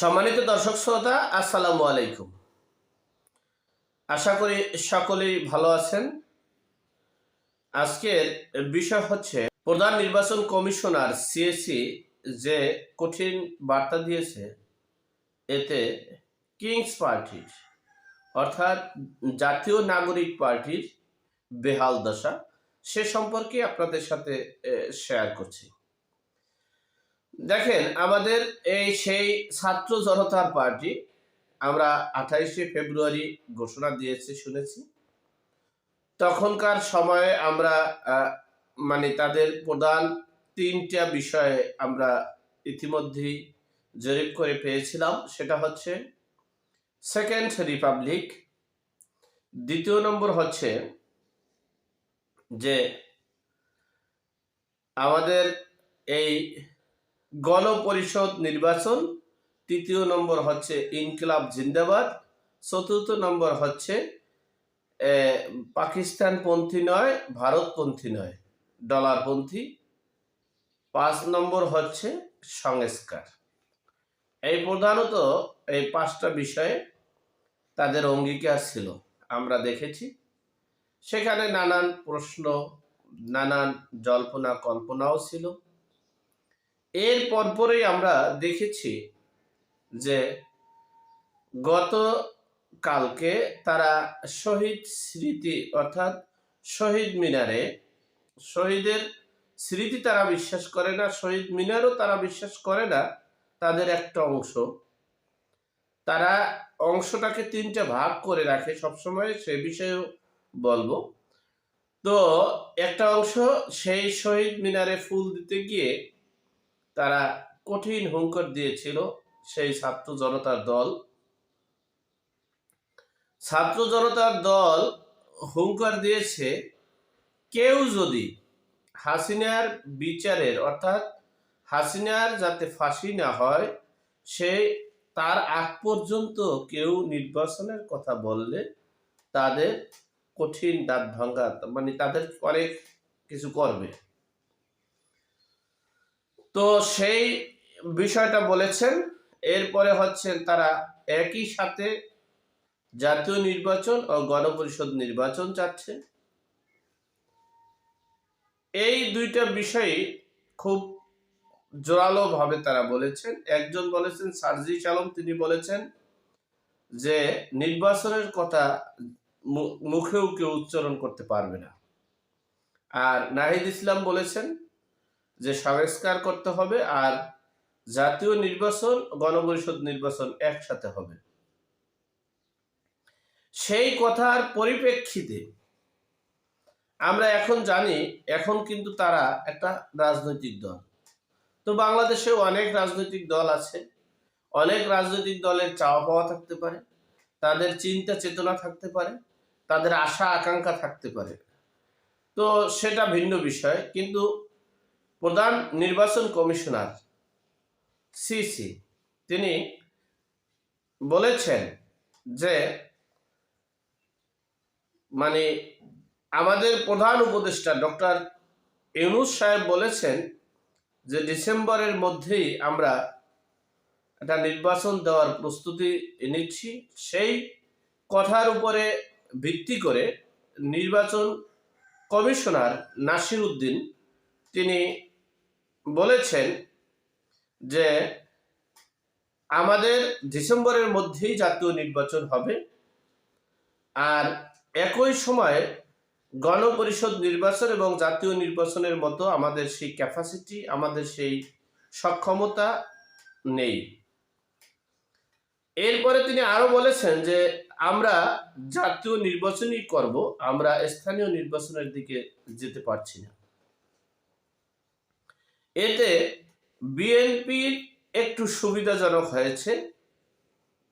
সম্মানিত দর্শক শ্রোতা, আসসালামু আলাইকুম। আশা করি সকলেই ভালো আছেন। আজকের বিষয় হচ্ছে, প্রধান নির্বাচন কমিশনার সিএসি যে কঠিন বার্তা দিয়েছে, এতে কিংস পার্টির, অর্থাৎ জাতীয় নাগরিক পার্টির বেহাল দশা, সে সম্পর্কে আপনাদের সাথে শেয়ার করছি। দেখেন, আমাদের এই সেই ছাত্র জনতার পার্টি আমরা আঠাইশে ফেব্রুয়ারি ঘোষণা দিয়েছি, শুনেছি। তখনকার সময়ে আমরা মানে তাদের প্রধান তিনটা বিষয়ে আমরা ইতিমধ্যেই জরিপ করে পেয়েছিলাম, সেটা হচ্ছে সেকেন্ড রিপাবলিক, দ্বিতীয় নম্বর হচ্ছে যে আমাদের এই গণপরিষদ নির্বাচন, তৃতীয় নম্বর হচ্ছে ইনকিলাব জিন্দাবাদ, চতুর্থ নম্বর হচ্ছে পাকিস্তানপন্থী নয়, ভারতপন্থী নয়, ডলারপন্থী। পাঁচ নম্বর হচ্ছে সংস্কার। এই প্রধানত এই পাঁচটা বিষয়ে তাদের অঙ্গীকার ছিল, আমরা দেখেছি। সেখানে নানান প্রশ্ন, নানান জল্পনা কল্পনাও ছিল। এর পরপরই আমরা দেখেছি যে গত কালকে তারা শহীদ স্মৃতি অর্থাৎ শহীদ মিনারে, শহীদের স্মৃতি তারা বিশ্বাস করে না, শহীদ মিনারও তারা বিশ্বাস করে না তাদের একটা অংশ। তারা অংশটাকে তিনটে ভাগ করে রাখে, সবসময় সে বিষয়েও বলব। তো একটা অংশ সেই শহীদ মিনারে ফুল দিতে গিয়ে তারা কঠিন হুঙ্কার দিয়েছিল সেই ছাত্র জনতার দল। ছাত্র জনতার দল হুঙ্কার দিয়েছে, কেউ যদি হাসিনার বিচারের, অর্থাৎ হাসিনার যাতে ফাঁসি না হয়, সে তার আগ পর্যন্ত কেউ নির্বাচনের কথা বললে তাদের কঠিন দাঁত ভাঙ্গা মানে তাদের অনেক কিছু করবে। তো সেই বিষয়টা বলেছেন। এরপরে হচ্ছে তারা একই সাথে জাতীয় নির্বাচন ও গণপরিষদ নির্বাচন চাচ্ছে। এই দুইটা বিষয়ই খুব জোরালো ভাবে তারা বলেছেন। একজন বলেছেন, সার্জি আলম তিনি বলেছেন যে নির্বাচনের কথা মুখেও কেউ উচ্চারণ করতে পারবে না। আর নাহিদ ইসলাম বলেছেন যে সংস্কার করতে হবে আর জাতীয় নির্বাচন, গণপরিষদ নির্বাচন একসাথে হবে। সেই কথার পরিপ্রেক্ষিতে আমরা এখন জানি, এখন কিন্তু তারা একটা রাজনৈতিক দল। তো বাংলাদেশে অনেক রাজনৈতিক দল আছে, অনেক রাজনৈতিক দলের চাওয়া পাওয়া থাকতে পারে, তাদের চিন্তা চেতনা থাকতে পারে, তাদের আশা আকাঙ্ক্ষা থাকতে পারে। তো সেটা ভিন্ন বিষয়, কিন্তু প্রধান নির্বাচন কমিশনার সিসি। তিনি বলেছেন যে মানে আমাদের প্রধান উপদেষ্টা ডক্টর ইউনুস সাহেব বলেছেন যে, ডিসেম্বরের মধ্যেই আমরা একটা নির্বাচন দেওয়ার প্রস্তুতি নিচ্ছি। সেই কথার উপরে ভিত্তি করে নির্বাচন কমিশনার নাসির উদ্দিন তিনি বলেছেন যে আমাদের ডিসেম্বরের মধ্যেই জাতীয় নির্বাচন হবে আর একই সময়ে গণপরিষদ নির্বাচন এবং জাতীয় নির্বাচনের মতো আমাদের সেই ক্যাপাসিটি আমাদের সেই সক্ষমতা নেই। এরপরে তিনি আরও বলেছেন যে আমরা জাতীয় নির্বাচনই করব, আমরা স্থানীয় নির্বাচনের দিকে যেতে পারছি না। এতে বিএনপির একটু সুবিধাজনক হয়েছে।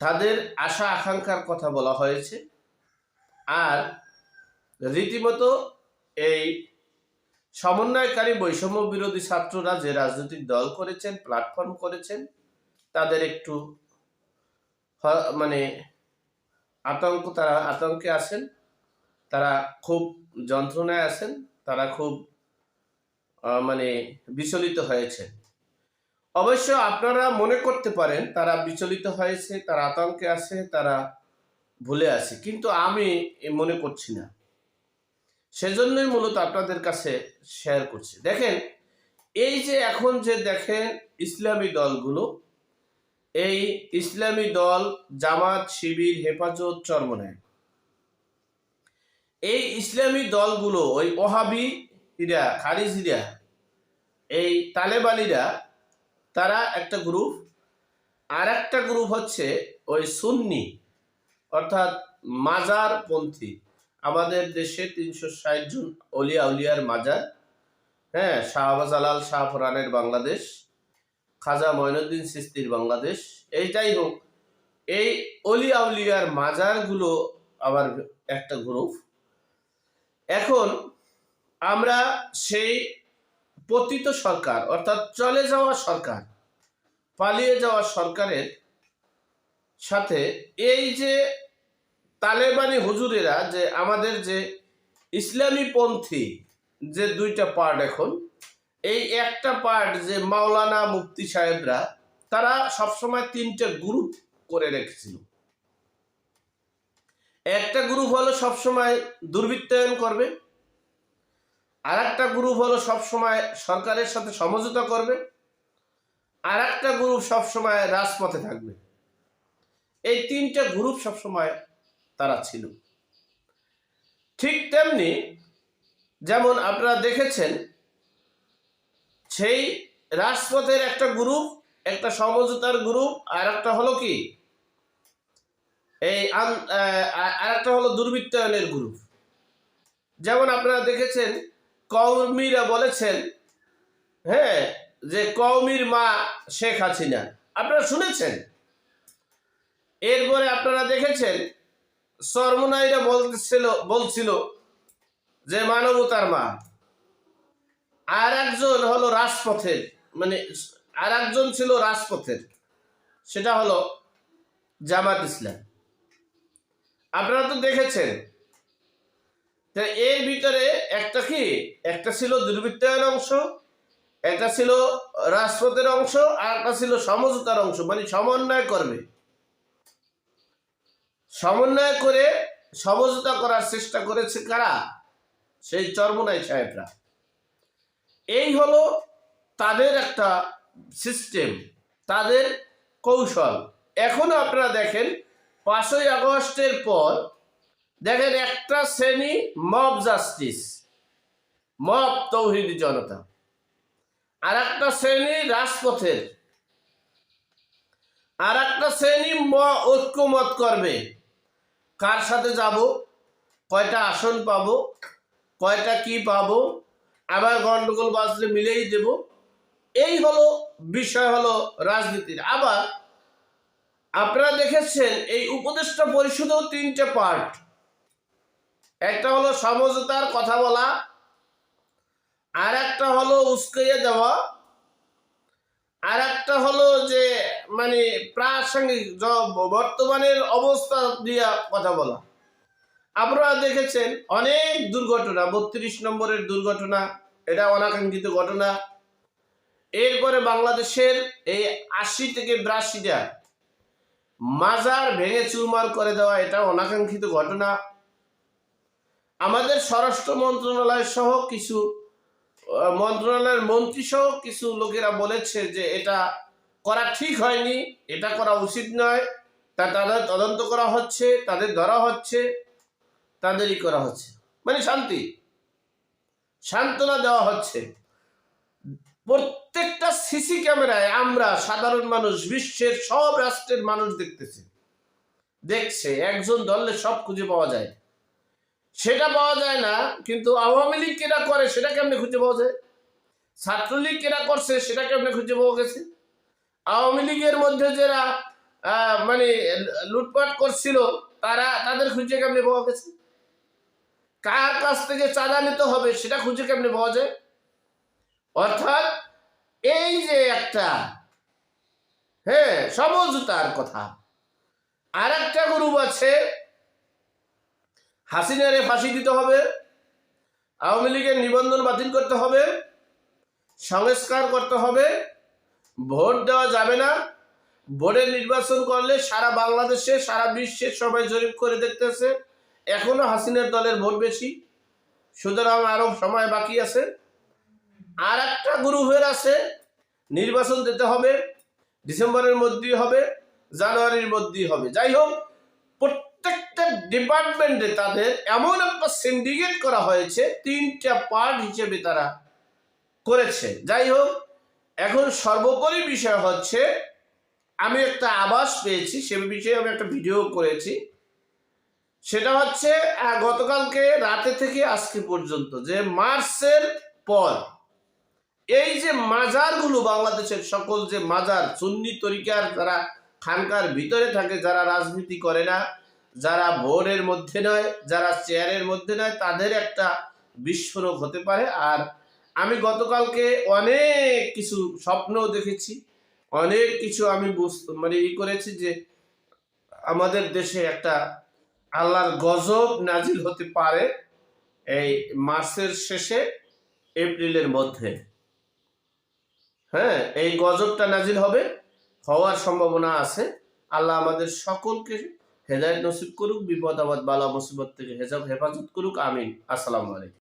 তাদের আশা আকাঙ্ক্ষার কথা বলা হয়েছে। আর রীতিমতো এই সমন্বয়কারী বৈষম্য বিরোধী ছাত্ররা যে রাজনৈতিক দল করেছেন প্ল্যাটফর্ম করেছেন, তাদের একটু মানে আতঙ্ক, তারা আতঙ্কে আছেন, তারা খুব যন্ত্রণায় আছেন, তারা খুব মানে বিচলিত হয়েছেন অবশ্য আপনারা মনে করতে পারেন, তারা বিচলিত হয়েছে, তারা আতঙ্কে আছে, তারা ভুলে আছে, কিন্তু আমি মনে করছি না। সেজন্যই মূলত আপনাদের কাছে শেয়ার করছি। দেখেন, এই যে এখন যে দেখেন ইসলামী দলগুলো, এই ইসলামী দল, জামাত, শিবির, হেফাজত, চরমনায়। এই ইসলামী দলগুলো, ওই ওহাবি ইরা খারিজিরা এই তালেবানিরা, তারা একটা গ্রুপ আর একটা গ্রুপ হচ্ছে ওই সুন্নি, অর্থাৎ মাজার পন্থী আমাদের দেশে তিনশো ষাট জন অলিয়া উলিয়ার মাজার হ্যাঁ শাহবাজ আলাল শাহপুরানের বাংলাদেশ, খাজা ময়নুদ্দিন সিস্তির বাংলাদেশ, এইটাই হোক। এই অলিয়া উলিয়ার মাজারগুলো আবার একটা গ্রুপ। এখন আমরা সেই পতিত সরকার, অর্থাৎ চলে যাওয়া সরকার, পালিয়ে যাওয়া সরকারের সাথে এই যে তালেবানি হুজুরেরা, যে আমাদের যে ইসলামী পন্থী, যে দুইটা পার্ট এখন, এই একটা পার্ট যে মাওলানা মুফতি সাহেবরা, তারা সবসময় তিনটা গ্রুপ করে রেখেছিল। একটা গ্রুপ হলো সবসময় দুর্বৃত্তায়ন করবে আর একটা গ্রুপ হলো সবসময় সরকারের সাথে সমঝোতা করবে আর একটা গ্রুপ সবসময় রাজপথে থাকবে। এই তিনটা গ্রুপ সবসময় তারা ছিল। ঠিক তেমনি যেমন আপনারা দেখেছেন, সেই রাজপথের একটা গ্রুপ একটা সমঝোতার গ্রুপ আর একটা হলো কি? এই আর একটা হলো দুর্বৃত্তায়নের গ্রুপ যেমন আপনারা দেখেছেন কৌমিরা বলেছেন হ্যাঁ যে কৌমির মা শেখ হাসিনা। আপনারা শুনেছেন? এরপরে আপনারা দেখেছেন, সরমনাইরা বলতেছিল, বলছিল যে মানবতার মা। আর একজন হলো রাজপথের মানে আর একজন ছিল রাজপথের, সেটা হলো জামাত ইসলাম। আপনারা তো দেখেছেন তা এর ভিতরে একটা কি? একটা ছিল দুর্বৃত্তায়ন অংশ, একটা ছিল রাজপথের অংশ, আর একটা ছিল সমঝোতার অংশ মানে সমন্বয় করবে। সমন্বয় করে সমঝোতা করার চেষ্টা করেছে কারা? সেই চর্মনাই সাহেবরা। এই হলো তাদের একটা সিস্টেম তাদের কৌশল। এখনও আপনারা দেখেন, পাঁচই আগস্টের পর দেখেন, একটা শ্রেণি মব জাস্টিস মব তৌহিদ জনতা আর একটা শ্রেণি রাজপথের আর একটা শ্রেণি ম- ঐক্যমত করবে। কার সাথে যাব? কয়টা আসন পাবো? কয়টা কি পাবো? আবার গন্ডগোল বাজলে মিলেই দেব। এই হলো, বিষয় হলো রাজনীতির। আবার আপনারা দেখেছেন, এই উপদেষ্টা পরিষদেও তিনটে পার্ট একটা হলো সমঝোতার কথা বলা, আর একটা হলো উস্কাইয়া দেওয়া, আর একটা হলো যে মানে প্রাসঙ্গিক বর্তমানের অবস্থা দিয়া কথা বলা। আপনারা দেখেছেন অনেক দুর্ঘটনা, বত্রিশ নম্বরের দুর্ঘটনা, এটা অনাকাঙ্ক্ষিত ঘটনা। এরপরে বাংলাদেশের এই আশি থেকে বিরাশিটা মাজার ভেঙে চুরমার করে দেওয়া, এটা অনাকাঙ্ক্ষিত ঘটনা। আমাদের স্বরাষ্ট্র মন্ত্রণালয় সহ কিছু মন্ত্রণালয়ের মন্ত্রী সহ কিছু লোকেরা বলেছে যে এটা করা ঠিক হয়নি, এটা করা উচিত নয়। তা তাদের তদন্ত করা হচ্ছে, তাদের ধরা হচ্ছে, তাদেরই করা হচ্ছে। মানে শান্তি, সান্ত্বনা দেওয়া হচ্ছে। প্রত্যেকটা সিসি ক্যামেরায় আমরা সাধারণ মানুষ, বিশ্বের সব রাষ্ট্রের মানুষ দেখতেছে। দেখছে, একজন ধরলে সব খুঁজে পাওয়া যায়। সেটা পাওয়া যায় না, কিন্তু আওয়ামী লীগ কেরা করে সেটা কেমনি খুঁজে পাওয়া যায়? ছাত্রলীগ কেরা করছে সেটা কেমনে খুঁজে পাওয়া গেছে? আওয়ামী লীগের মধ্যে যারা মানে লুটপাট করছিল, তারা, তাদের খুঁজে কেমনে পাওয়া গেছে? কার কাছ থেকে চাঁদা নিতে হবে সেটা খুঁজে কেমনে পাওয়া যায়? অর্থাৎ এই যে একটা হ্যাঁ সমঝোতার কথা। আর একটা গ্রুপ আছে হাসিনারে ফাঁসি দিতে হবে, আওয়ামী লীগের নিবন্ধন বাতিল করতে হবে, সংস্কার করতে হবে, ভোট দেওয়া যাবে না। বোর্ডের নির্বাচন করলে সারা বাংলাদেশে, সারা বিশ্বে সবাই জরিপ করে দেখতেছে, এখনও হাসিনার দলের ভোট বেশি। সুতরাং আরও সময় বাকি আছে। আর একটা গ্রুপের আছে, নির্বাচন দিতে হবে, ডিসেম্বরের মধ্যেই হবে, জানুয়ারির মধ্যেই হবে। যাই হোক ডিপার্টমেন্টে তাদের এমন একটা সিন্ডিকেট করা হয়েছে, তিনটা পার্ট হিসেবে তারা করেছে। যাই হোক, এখন সর্বোপরি বিষয় হচ্ছে, আমি একটা আভাস পেয়েছি, সে বিষয়ে আমি একটা ভিডিও করেছি। সেটা হচ্ছে গতকালকে রাতে থেকে আজকে পর্যন্ত যে মার্চের পর এই যে মাজারগুলো, বাংলাদেশের সকল যে মাজার, সুন্নি তরিকার যারা খানকার ভিতরে থাকে, যারা রাজনীতি করে না যারা বোর্ডের মধ্যে নয়, যারা চেয়ারের মধ্যে নয়, তাদের একটা বিস্ফোরক হতে পারে। আর আমি গতকালকে অনেক কিছু স্বপ্নও দেখেছি। অনেক কিছু আমি মানে ই করেছি যে আমাদের দেশে একটা আল্লাহর গজব নাজিল হতে পারে এই মার্চের শেষে এপ্রিলের মধ্যে। হ্যাঁ এই গজবটা নাজিল হবে, হওয়ার সম্ভাবনা আছে। আল্লাহ আমাদের সকলকে হেদায়ত নসিব করুক বিপদ আপদ বালা মুসিবত থেকে হেজাব হেফাজত করুক আমিন। আসসালামু আলাইকুম।